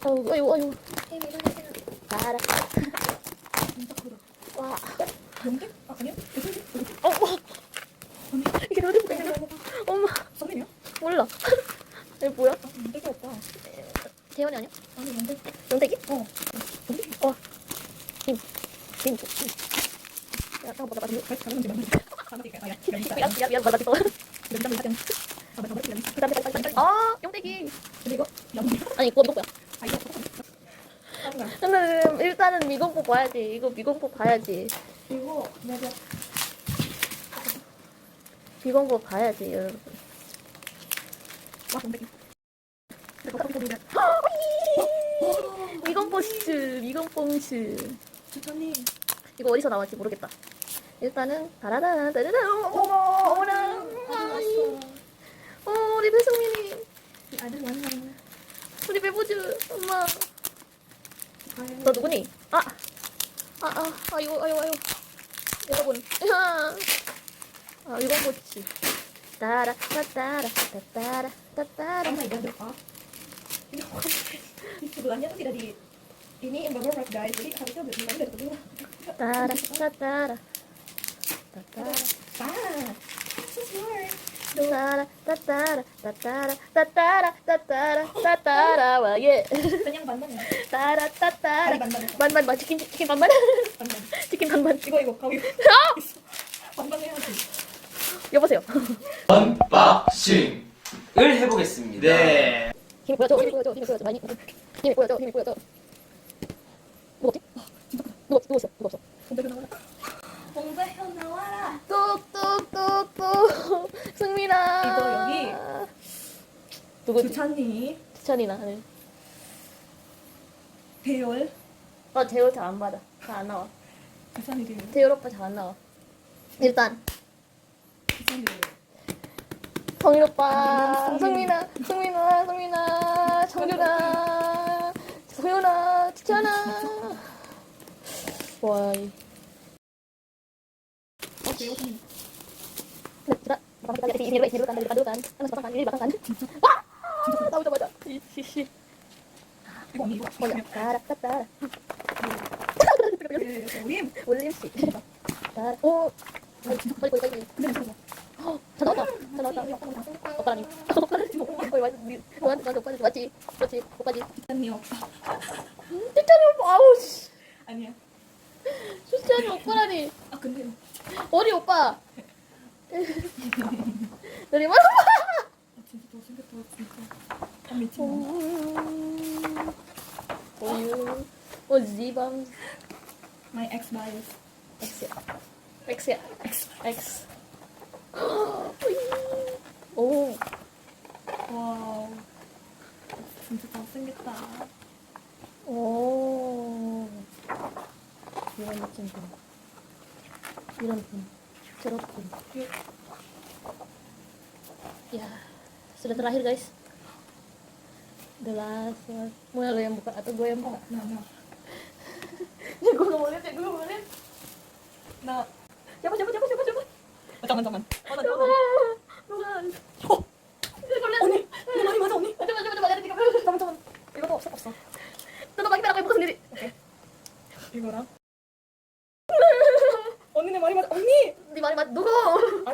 아이고 아이고 아이고 알아 와아 아니야? 어머 이게 어디 보고 있는 엄마 선배님 몰라 이게 뭐야? 영택이 오빠 재현이 아니야? 아니 영택 영택이? 어 영택이? 어 김, 김, 김. 야, 잠깐 받아, 받아. 미안, 미안, 미안, 받아, 받아. 아, 용대기. 그리고 아니, 그거 누구야? 근데 일단은 미공포 봐야지. 이거 미공포 봐야지. 이거 내가 미공포 봐야지, 여러분. 와 놀래. 미공포스, 미공뽕스. 주천님. 이거 어디서 나왔지 모르겠다. 일단은, 다라단, 다라단, 어머, 어머나. 아이, 어, 우리 배승민이. 아들 만나. 우리 배보주, 엄마. 너 누구니? 아! 아, 아, 아이고, 아이고, 아이고. 여러분. ya, 이건 뭐지? 따라, 따따라, 따따라, 따따라. Oh my god, doa. Ini kan sebelahnya tuh tidak di ini yang double right guys. Jadi harusnya udah dimulai dari sebelah. Tara, tatara. Tatara. Ah, this is hard. 따라, 따따라, 따따라, 따따라, 따따라, 따따라, 와, 예. Banban ya? 따라, 따따라. 반반, 반, 치킨, 치킨 반반. 치킨 반반. Igo kau igo. Banban 해야지. 여보세요. 언박싱을 해보겠습니다. 네. 힘이 보여줘, 힘이 보여줘, 힘이 보여줘, 많이. 힘이 보여줘, 힘이 보여줘. 누가 없지? 누가 없어, 누가 없어. 공대표 나와라. 똑똑똑똑 승민아 이거 여기. 누구지? 주찬이 추천이나 네. 배열. 아 재열 잘 안 받아 잘 안 나와 주찬이 들. 재열 오빠 잘 안 나와 일단 주찬이 들. 성일 오빠 성민. 승민아 승민아 승민아 정준아 소연아 추천아 와이 어 배우님. 나 이리로 이리로 간다 이리로 간다 더 간다 이리로 간다 와 나오자마자 이씨 이거 언니 이거. 뭐냐 따라 따라 우리 올림픽 따라 오 빨리 빨리 빨리 빨리 근데 괜찮아. 잘 나왔다 잘 나왔다 오빠라니 오빠라니 어이 맞 너한테 너한테 오빠지 맞지 그렇지 오빠지 주찬이 오빠. 쭈짜리 오빠 아우 씨 아니야. 쭈짜리 오빠라니 아 근데 어리 오빠 말 아, 진짜 잘생겼다 진짜. 아 미친다. 오유 오 지방 My ex bias. X야 X야 X 오 와우. 진짜 잘생겼다. 오 이런 느낌 분 이런 분 cerupun ya sudah terakhir guys. The last one mau lo yang buka atau gue yang buka. Nah, nah. ya gue mau lihat ya gue mau lihat. Nah. Coba coba coba coba coba teman teman oh, teman teman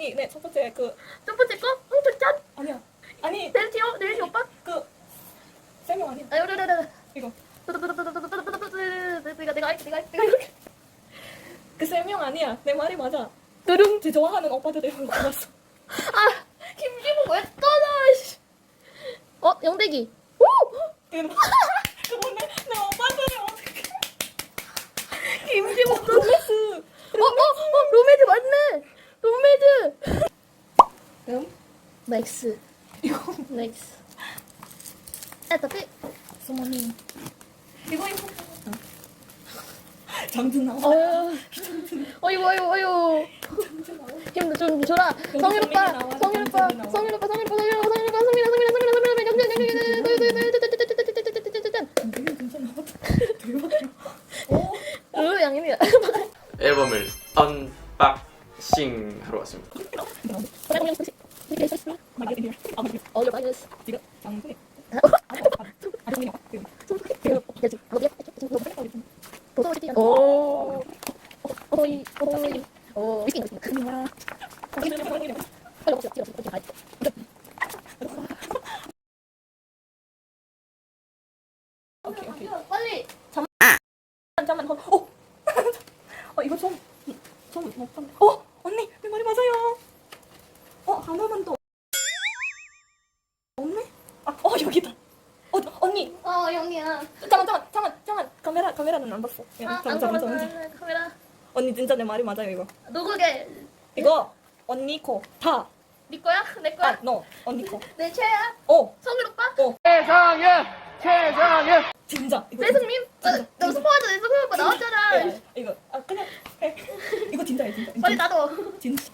아니, 네, 첫 번째 그 cepet cek kok oh cat 아니야. 아니, dari Cio dari siapa 그 세명 아니야. ayo udah udah udah 이거. tutup tutup tutup tutup tutup tutup tiga tiga tiga tiga tiga 그 세 명 아니야. 내 말이 맞아. 두둥 제 좋아하는 오빠들 이런 거 알았어. 아 김지국 왜 떠나 씨. 어 영대기 오 그거 내, 내 오빠들이 어떻게 김지국 떠나 로맨스. 어어어 로메드 맞네 로메드 음? 맥스 이거 아 tapi 소모님. 이거 이거. 장준 나와. 어휴 어이구 어이구 어이구 힘좀 줘라 성일 오빠 성일 오빠. 성일 오빠 성일 오빠 성일 오빠 성일 오빠 성민아 성민아 성민아 성민아 영재 영재 되게 진짜 나왔다. 대박이야. 오. 으 양님이야 앨범을 언박싱 막이 카메라 카메라는 안 봤어 예, 아, 안 잠깐 잡았어. 잠깐 카메라. 언니 진짜 내 말이 맞아요 이거 누구게? 이거 언니 코 다 네 거야? 내 거야? 아, 너 언니 코. 내 최야? 어, 성일 오빠? 어, 최상현! 최상현! 진짜. 이거 배승민? 어, 너 스포하자. 성일 오빠 나왔잖아. 예, 이거 아 그냥 해. 이거 진짜야 진짜. 빨리 나도. 진짜.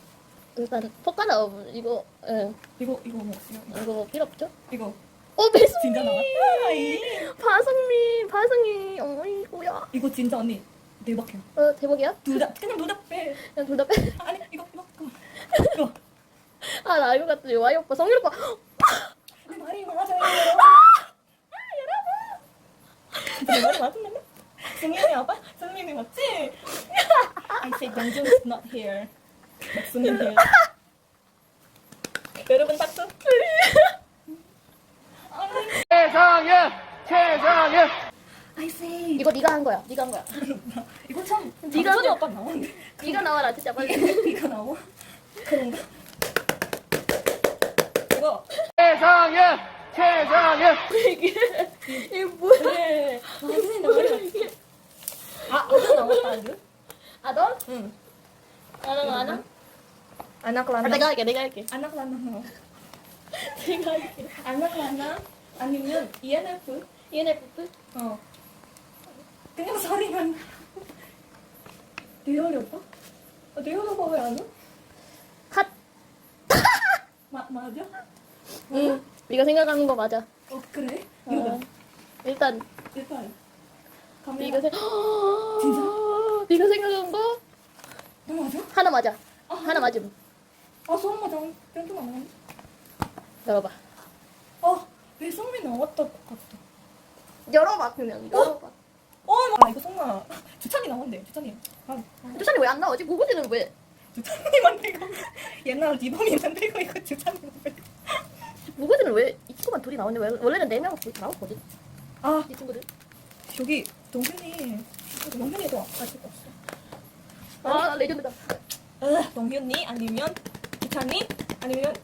일단 포카나 이거 예 이거 이거 뭐 이거, 이거 필요 없죠? 이거 어 배승민. 진짜 나왔다. 아이. 바승민 바승민 어이구야. 이거 진짜 언니 대박이야. 어 대박이야? 둘다 그냥 둘 다 빼. 그냥 둘 다 빼. 아니 이거 이거 이거. 이거. 아 나 알고 갔더니 와이 오빠 성일 오빠. 내 말이 맞아요. 진짜 내 말이 맞는데? 승민이 아빠? 승민이 맞지? I said 영준 is not here. 박수는 here. 여러분 박수. 최상현! 최상현! 이거 네가 한 거야. 네가 한 거야. 이거 참 네가 해. 오빠 나오는데 네가 나와라 진짜 빨리. 이거 나와? 그런가? 이거 최상현! 최상현! 이게 이게 뭐야? 그래 아 선생님 나 머리 맞지? 아 아까 나왔다 아주? 아 너? 응 아는 아는? 아nak 아, lana 내가 할게 내가 할게. anak lana no 할게. anak lana 아니면 ENF ENFP? 어 그냥 소리만 대열이 오빠? 어, 대열이 오빠 왜 안 와? 핫. 마, 맞아? 응. 네가 생각하는 거 맞아. 어 그래? 어. 이거 일단 일단 네가 생 진짜? 네가 생각한 거 너 맞아? 하나 맞아. 아, 하나 맞음. 아 소름 맞아 땡좀 안 나네 열어봐. 아 배성민 나왔다 것 같다 열어봐 그러면 열어봐. 어, 아 이거 정말 주찬이 나온대. 주찬이. 아, 주찬이 왜 안 나오지? 고고지는 왜? 주찬이만 이거 옛날 디범이만 이거 이거 주찬이만 이거. 고고지는 왜 이 친구만 둘이 나오는데 왜 원래는 네명 나왔거든. 아이 친구들. 저기 동현이 동현이도 아직 없어. 아 레전드다. 아, 동현이 아니면 주찬이 아니면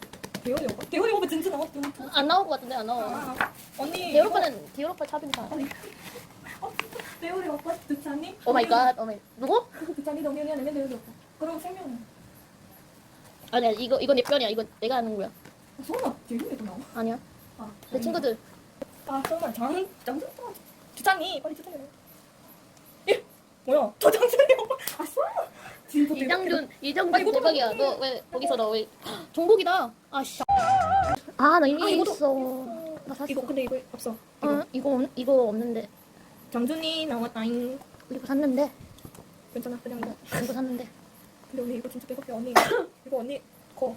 대호리 오빠. 대호리 오빠 진짜 나왔다. 안 나올 것 같은데 안 나와. 아, 언니. 대열 오빠는 대열 오빠 탑이니까. 어, 대호리 오빠 주찬이. 오 마이 갓. 오 마이. 누구? 주찬이 동현이 아니면 대호리 오빠. 그럼 세 명. 아니야 이거 이거 내 편이야. 이거 내가 하는 거야. 아, 설마 대호리도 나와? 아니야. 아, 내 친구들. 아 정말 장 장준 주찬이 빨리 주찬이 예 뭐야 저아 설마 진짜 대박. 이장준 이장준 아, 대박이야. 또- 너왜 거기서 너 왜? 종복이다. 아씨. 아 나 이미 아, 이거도- 있어. 나 샀어. 이거 근데 이거 없어 이거 어 이거 없- 이거 없는데. 장준이 나왔다잉 이거 샀는데. 괜찮아 그냥 이거 이거 샀는데. 근데 언니 이거 진짜 대박이야 언니 이거 언니 거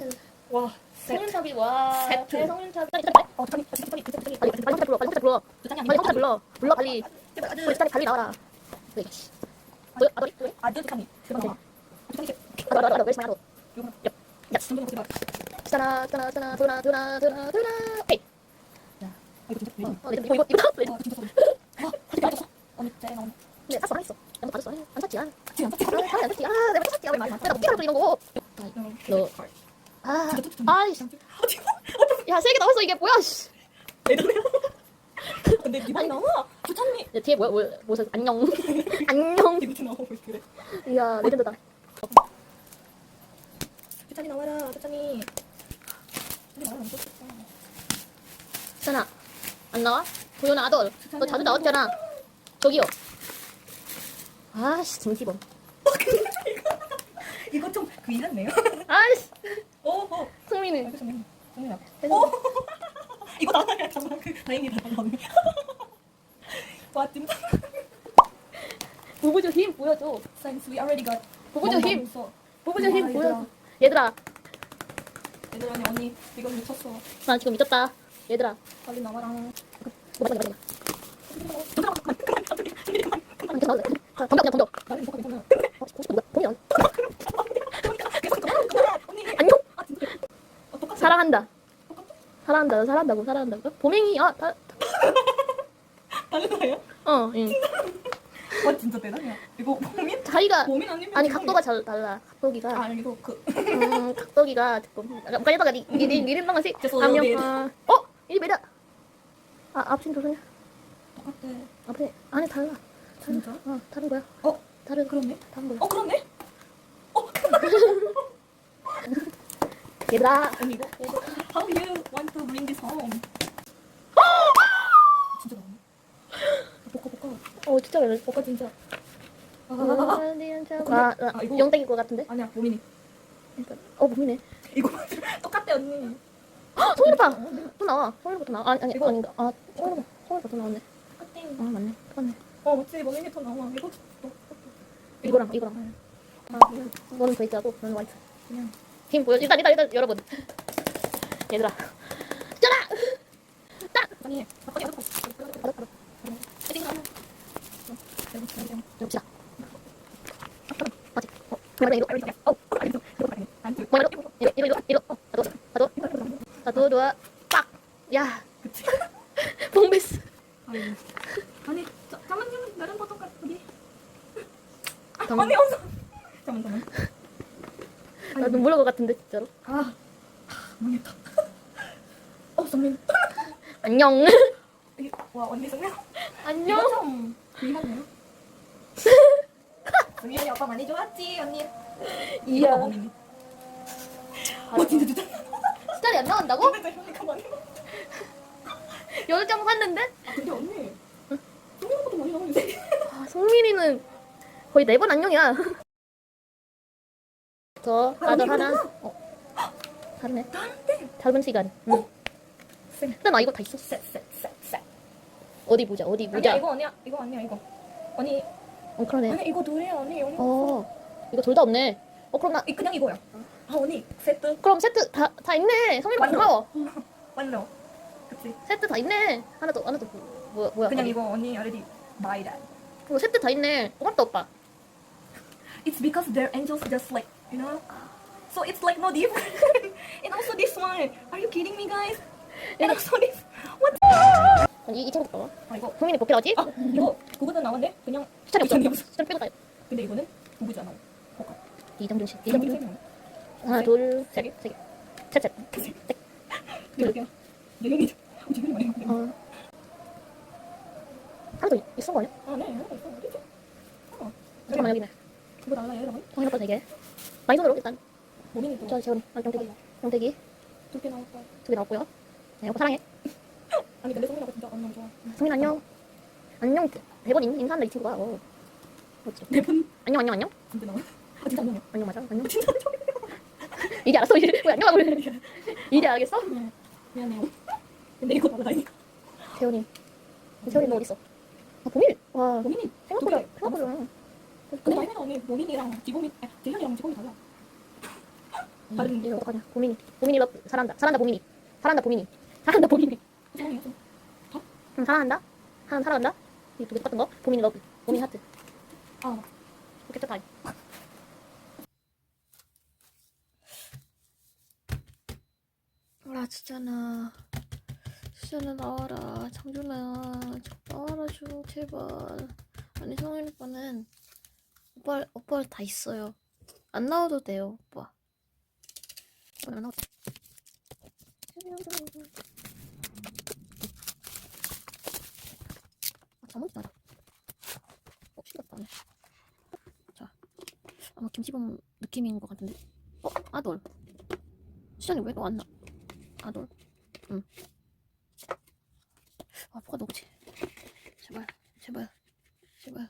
응. 와, 셋. 성윤탑이 와. 세트. 대 성윤탑. 빨리 어, 주찬이, 주찬이, 주찬이, 주찬이, 빨리 빨리 성윤탑 불러. 빨리 성윤탑 불러. 빨리 성윤탑 불러. 불러 빨리. 우리 주찬이 빨리 나와라. 왜? 씨. 아. 아. 아. 아? 아. 아. 아. 야, 세 개 나왔어 이게 뭐야? 씨. 애들이야. 근데 이번에 나와. 주찬이. 야, 뒤에 뭐야? 뭐 무슨 안녕. 안녕. 이거 나오고 그래. 이야, 레전드다. 주찬이 나와라. 주찬이. 근데 나안 줬어. sana 안 나와? 도연아 아들 너 자주 나왔잖아 저기요 아씨 등티범 이거 좀 귀찮네요. 아이씨 오, 오. 해서 오. 이거 나나야 잠깐 그 다행이다 진짜. 부부주 힘 보여줘 Thanks, we already got. 너무 힘. 부부주 힘 와, 보여줘 얘들아 얘들아 아니 언니 이거 미쳤어. 나 지금 미쳤다 얘들아 빨리 나와라. 이거 괜찮아. 어. 언니. 안녕. 아 진짜. 어, 똑같아. 사랑한다. 사랑한다. 사랑한다고, 사랑한다고. 보맹이, 아, 다, 거예요? 어, 응. 와 진짜 대단해요. 이거 고민? 자기가, 고민 아니면 아니, 각도가 잘 달라. 각도기가. 아 이거 그 음, 각도기가 조금. 그러다가 니, 니, 니, 니는 방식. 죄송해요. 어, 어, 이 매다. 아, 앞신 조선이야. 똑같아. 앞에, 아니, 달라. 진짜? 어, 다른 거야. 어 다른, 그렇네. 다른 거야. 어 그렇네. 얘들아. 언니 이거 How you want to bring this home? 진짜 나오네. 볶아 볶아. 어, 진짜 왜 볶아 진짜. 아, 아, 아, 아, 이거- 영땡일 것 같은데? 아니야 모민이. 어, 보이네. 이거 똑같대 언니. 송일 오빠! 또 나와. 송일 오빠 또 나와. 아니, 아니, 이거- 아닌가. 아, 오빠, 오빠 또 나왔네. 똑같대. 아, 맞네. 똑같네. 어 맞지 모민이 더 나와. 이거 또 이거랑, 이거랑. 아, 이거는 베이스하고, 이거는 화이트. 그냥 힘 보여. 일단, 일단, 일단, 여러분. 얘들아. 짜라! 아니? 어, 그러면 이거, 어. 뭐. 어. 아. 아. 어 성민. 안녕. 와 언니 성민. 안녕. 좀 미안해요. 성민이 아빠 많이 좋았지 언니. 이야. 와 진짜 진짜. 스타일이 안 나온다고? 근데 현이가 많이 나와. 여덟 장 샀는데? 아 근데 언니. 성민 것도 많이 나오는데. 아, 송민이는 거의 네 번 안녕이야. 저 아들 하나. 어. 다르네. 다른데. 작은 시간. 응. 근데 나 이거 다 있어. 쎄쎄쎄쎄. 어디 보자. 어디 아니야 보자. 이거 아니야 이거 아니야 이거. 언니 어 그러네. 아니 이거 둘이야 언니 언니. 어 이거 둘 다 없네. 어 그럼 나 이 그냥 이거야. 아 언니 세트 그럼 세트 다 다 있네. 성민이 완전. 고마워. 완료. 그치. 세트 다 있네. 하나 더 하나 더 뭐야 뭐야. 그냥? 이거 언니 already buy that. 이거 세트 다 있네. 고맙다 오빠. It's because they're angels just like you know. So it's like no different. and also this one. Are you kidding me, guys? And also this. What? 이, 이 친구 봐. 아 이거. 성민이 복귀 나왔지? 아 이거 구구도 나왔네. 그냥 추천이 없어. 추천 빼고 다. 근데 이거는 않아. 포카. 이정준 씨. 이정준. 세명. 하나 둘 셋. 세 개. 셋 셋. 여기 어 지금 많이. 어. 하나 더 있은 거 아니야? 아 네. 하나 있어. 어디지? 어. 잠깐만 여기네. 이거 달라 얘랑 오빠 세 개. 많이 손으로 일단. 모민이 또. 저. 아, 영택이. 영택이 두개 나왔다. 두개 나왔고요. 네, 오빠 사랑해. 아니 근데 성민이가 진짜 언니 좋아. 성민 안녕. 안녕. 대본 인- 인사한다 이 친구가. 어. 그렇지. 네분 안녕 안녕 안녕. 진짜 나와. 아 진짜 안녕해. 안녕 맞아. 안녕. 진짜 이제 알았어. 이제 왜 안녕하고 그래. 이제 알겠어? 네. 미안해요. 근데 이거 달라니까. 재훈이. 재훈이 너 어디 있어? 아 보밀. 와. 모민이 생각보다. 생각보다. 근데 마이네가 언니 모민이랑 지범이 아, 재현이랑 지범이 달라. 다른 이거 어떡하냐? 보민이. 보민이 러브 사랑한다. 사랑한다 보민이. 사랑한다 보민이. 사랑한다 보민이. 좀. 응, 사랑한다. 하나 사랑한다. 이 두 개 똑같은 거. 보민이 러브. 보민이 하트. 아 오케이 타임. 아 진짜나. 진짜나 나와라. 장준아. 좀 나와라 좀 제발. 아니 성일 오빠는 오빠 오빠 다 있어요. 안 나와도 돼요 오빠. 오빠 안 나와도. 돼. 아 잠옷 나다. 어 신기하다. 자, 아마 김치볶음 느낌인 것 같은데. 어, 아돌. 시장이 왜너안 나? 아돌. 응. 아, 뭐가 너지? 제발, 제발, 제발.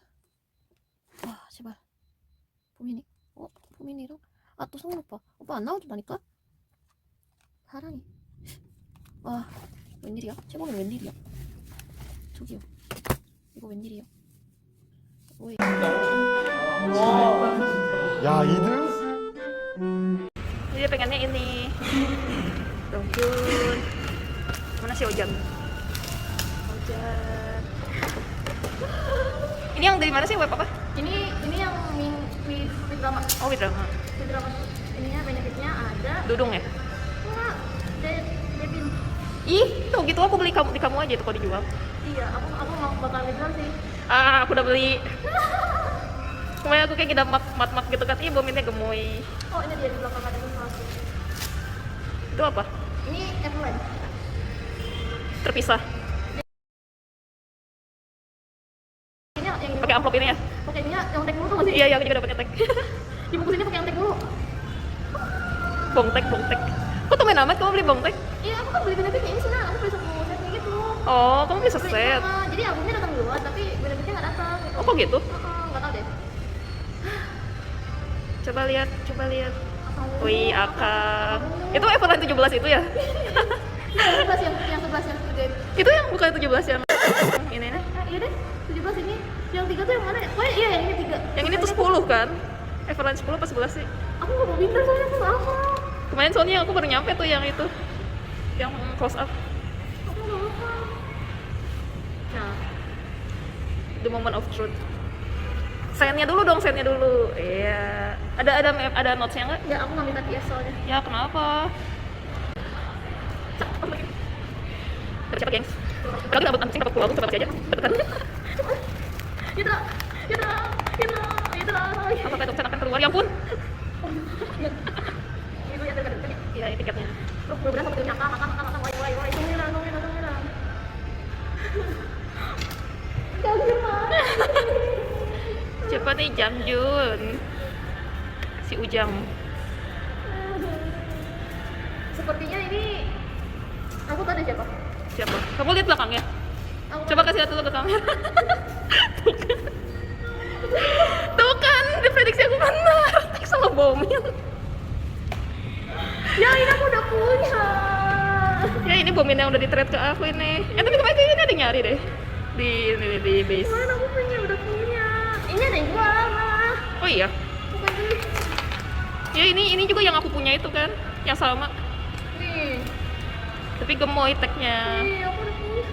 아, 제발. 보민이. 어, 보민이랑. 아, 또 성훈 오빠. 오빠 안 나와준다니까? 사랑해. 와, 웬일이야? 최고는 웬일이야? 저기요. 이거 웬일이야? 오이. 야, 이등? Dia pengennya ini. Rungkun. Mana sih Ojan? Ojan. Ini yang dari mana sih web apa? Ini ini yang min with, with drama. Oh, with drama. With drama. Ininya benefitnya ada. Dudung ya? Enggak. De- Devin. Ih, tuh gitu aku beli kamu di kamu aja itu kalau dijual. Iya, aku aku mau bakal withdraw sih. Ah, aku udah beli. Kemarin aku kayak gila mat mat mat gitu kan, iya bominnya gemoy. Oh ini dia di belakang ada sesuatu. Itu apa? Ini Everland. Terpisah. Ini yang Pakai amplop ini ya? pakai ini yang tek dulu tuh nggak sih? Iya, iya, aku juga udah pakai tag. Dibungkusinnya pakai yang tek dulu. bongtek, bongtek. Kok temen amat kamu beli bongtek? Iya, aku kan beli benefitnya ini sih nah. Aku beli satu set gitu. Oh, kamu bisa Beli set. sama. Jadi albumnya datang duluan, tapi benefitnya nggak datang. Gitu. Oh, kok gitu? Heeh, nggak tahu deh. Coba lihat, coba lihat. Atau- Wih, Aka. Itu Everland 17 itu ya? Yang sebelas yang yang sebelas yang gede. itu yang bukan 17 yang ini nih. Ah, iya deh, 17 ini. Yang tiga tuh yang mana? Oh iya, yang ini tiga. Yang ini tuh 10 kan? Everland 10 apa 11 sih? Aku nggak mau pinter soalnya aku nggak hafal. Kemarin soalnya aku baru nyampe tuh yang itu. Yang close up. Nah, The moment of truth. Sennya dulu dong, sennya dulu. Iya. Ada ada mem- ada notesnya nggak? ya aku nggak minta TS soalnya. Ya kenapa? Siapa gengs? Padahal kita anjing dapat pulau coba aja. Kan? Kita, kita, kita, kita. Apa kayak akan keluar? Ya ampun. cepat nih jam Jun si Ujang sepertinya ini aku tadi siapa siapa kamu lihat belakangnya aku coba kasih lihat dulu ke kamera tuh kan tuh kan diprediksi aku benar sama bomil Ya ini aku udah punya. Ya ini bomin yang udah di trade ke aku ini. Eh tapi kemarin ini ada nyari deh. Di ini di, di base. Kemarin aku punya udah punya. Ini ada yang jual malah. Oh iya. Bukan ini. Ya ini ini juga yang aku punya itu kan. Yang sama. Nih. Tapi gemoy tagnya. Nih aku udah punya.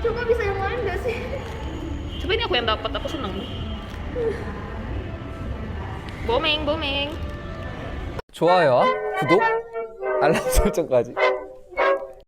Coba bisa yang lain gak sih? Coba ini aku yang dapat, aku seneng. Booming, booming. 좋아요와 구독, 알람 설정까지